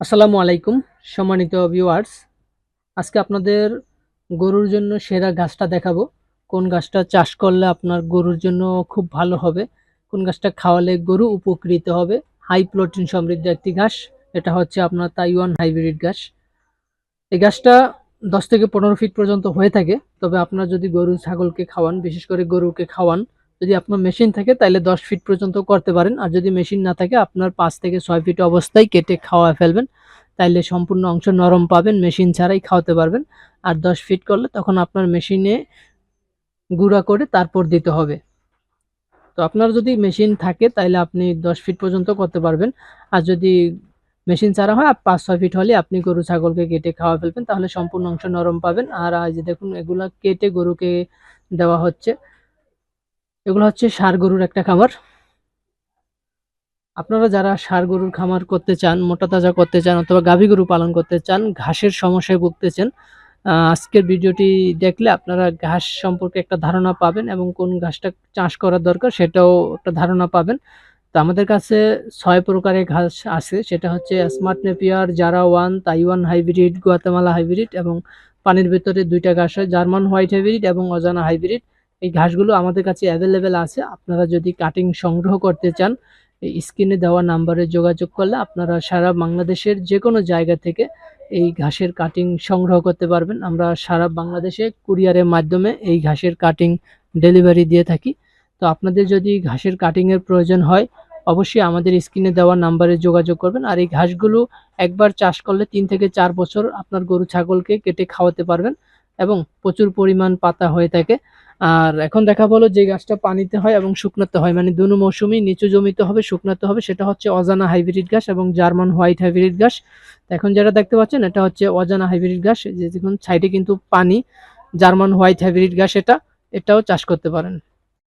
আসসালামু আলাইকুম, সম্মানিত ভিউয়ার্স আজকে আপনাদের গরুর জন্য সেরা গাছটা দেখাবো। কোন গাছটা চাষ করলে আপনার গরুর জন্য খুব ভালো হবে, কোন গাছটা খাওয়ালে গরু উপকৃত হবে। হাই প্রোটিন সমৃদ্ধ একটি ঘাস, এটা হচ্ছে আপনার তাইওয়ান হাইব্রিড ঘাস। এই গাছটা দশ থেকে পনেরো ফিট পর্যন্ত হয়ে থাকে, তবে আপনার যদি গরু ছাগলকে খাওয়ান, বিশেষ করে গরুকে খাওয়ান যদি আপনার মেশিন থাকে তাহলে দশ ফিট পর্যন্ত করতে পারেন। আর যদি মেশিন না থাকে, আপনার পাঁচ থেকে ছয় ফিট অবস্থায় কেটে খাওয়া ফেলবেন। তাইলে সম্পূর্ণ অংশ নরম পাবেন মেশিন ছাড়াই খাওয়াতে পারবেন। আর দশ ফিট করলে তখন আপনার মেশিনে গুঁড়া করে তারপর দিতে হবে। তো আপনার যদি মেশিন থাকে তাহলে আপনি দশ ফিট পর্যন্ত করতে পারবেন। আর যদি মেশিন ছাড়া হয় পাঁচ, ছয় ফিট হলে আপনি গরু, ছাগলকে কেটে খাওয়া ফেলবেন। তাহলে সম্পূর্ণ অংশ নরম পাবেন। আর আজ দেখুন, এগুলা কেটে গরুকে দেওয়া হচ্ছে। এগুলো হচ্ছে ষাঁড় গরুর একটা খাবার আপনারা যারা ষাঁড় গরুর খামার করতে চান, মোটা তাজা করতে চান অথবা গাভী গরু পালন করতে চান, ঘাসের সমস্যায় ভুগতেছেন আজকের ভিডিওটি দেখলে আপনারা ঘাস সম্পর্কে একটা ধারণা পাবেন এবং কোন ঘাসটা চাষ করার দরকার সেটাও একটা ধারণা পাবেন। তো আমাদের কাছে ছয় প্রকারের ঘাস আছে, সেটা হচ্ছে স্মার্ট নেপিয়ার, জারা one, Taiwan hybrid, Guatemala hybrid এবং পানির ভেতরে দুইটা ঘাস হয়, জার্মান হোয়াইট হাইব্রিড এবং অজানা হাইব্রিড। এই ঘাসগুলো আমাদের কাছে অ্যাভেলেবেল আছে। আপনারা যদি কাটিং সংগ্রহ করতে চান স্ক্রিনে দেওয়া নাম্বারে যোগাযোগ করলে আপনারা সারা বাংলাদেশের যে কোনো জায়গা থেকে এই ঘাসের কাটিং সংগ্রহ করতে পারবেন। আমরা সারা বাংলাদেশে কুরিয়ারের মাধ্যমে এই ঘাসের কাটিং ডেলিভারি দিয়ে থাকি। তো আপনাদের যদি ঘাসের কাটিংয়ের প্রয়োজন হয়, অবশ্যই আমাদের স্ক্রিনে দেওয়া নাম্বারে যোগাযোগ করবেন। আর এই ঘাসগুলো একবার চাষ করলে তিন থেকে চার বছর আপনার গরু, ছাগলকে কেটে খাওয়াতে পারবেন। এবং প্রচুর পরিমাণ পাতা হয়ে থাকে। আর এখন দেখা হলো যে গাছটা পানিতে হয় এবং শুকনাতে হয়। মানে দুনো মৌসুমি নিচু জমিতে হবে, শুকনাতে হবে। সেটা হচ্ছে অজানা হাইব্রিড ঘাস এবং জার্মান হোয়াইট হাইব্রিড ঘাস এখন যেটা দেখতে পাচ্ছেন, এটা হচ্ছে অজানা হাইব্রিড ঘাস যে দেখুন, সাইডে কিন্তু পানি, জার্মান হোয়াইট হাইব্রিড ঘাস এটা। এটাও চাষ করতে পারেন।